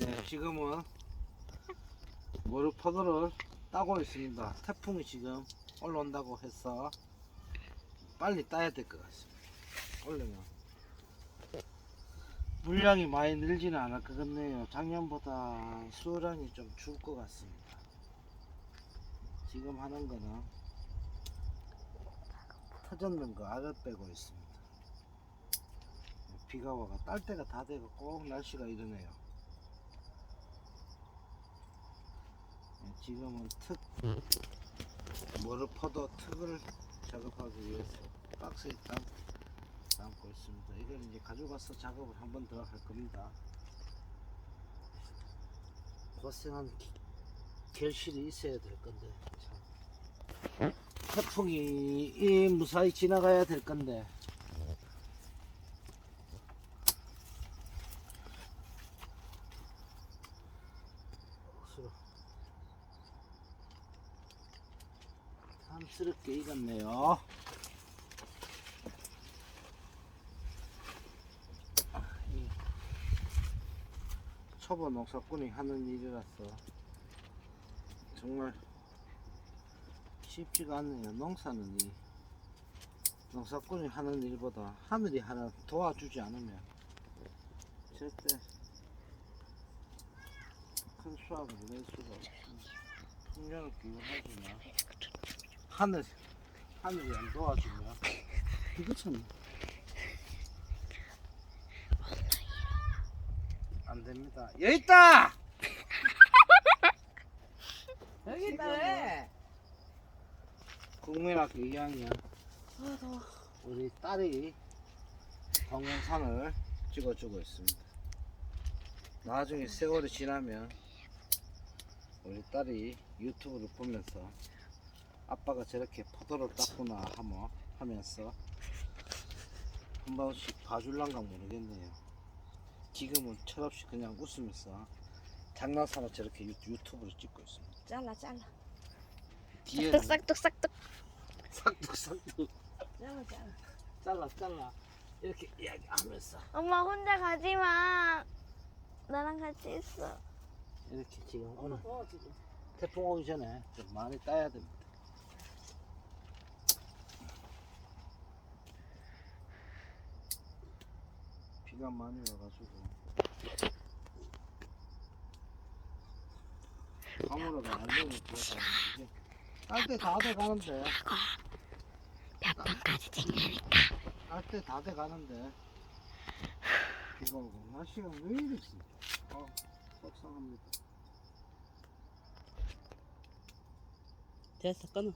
네, 지금은 모르파도를 따고 있습니다. 태풍이 지금 올라온다고 해서 빨리 따야 될 것 같습니다. 올려면 물량이 많이 늘지는 않을 것 같네요. 작년보다 수량이 좀 줄 것 같습니다. 지금 하는 거는 터졌는 거 알을 빼고 있습니다. 비가 와가 딸 때가 다 되고 꼭 날씨가 이러네요. 지금은 특 머르퍼도 특을 작업하기 위해서 박스에 담, 담고 있습니다. 이걸 이제 가져가서 작업을 한 번 더 할 겁니다. 고생한 기- 결실이 있어야 될 건데 참. 태풍이 이 무사히 지나가야 될 건데 억수로 탐스럽게 익었네요. 아, 이 초보 농사꾼이 하는 일이라서 정말 쉽지가 않네요. 농사는 이 농사꾼이 하는 일보다 하늘이 하나 도와주지 않으면 절대 큰 수확을 낼 수가 없습니다. 풍년을 기원하지만 하늘 하늘이 안 도와주면 이거 참. 안 됩니다. 여기 있다. 여기 있다 왜? 국민학교 2학년 아 더워. 우리 딸이 동영상을 찍어주고 있습니다. 나중에 세월이 지나면 우리 딸이 유튜브를 보면서 아빠가 저렇게 포도를 땄구나 하며 하면서 한 번씩 봐줄란가 모르겠네요. 지금은 철없이 그냥 웃으면서 장난삼아 저렇게 유, 유튜브를 찍고 있습니다. 잘라 잘라. 뒤에는 싹둑 싹둑 싹둑 싹둑 잘라 잘라. 잘라 잘라 이렇게 이야기하면서 엄마 혼자 가지 마 나랑 같이 있어 이렇게 지금 오늘. 태풍 오기 전에 좀 많이 따야 됩니다. 비가 많이 와가지고. 아무래도 안 되면 그래서 이제 딸때 다 돼 가는데. 몇 번까지 찍냐니까. 딸때 다 돼 가는데. 비가 오고 날씨가 왜 이러지? 어, 속상합니다. 됐어 끊어.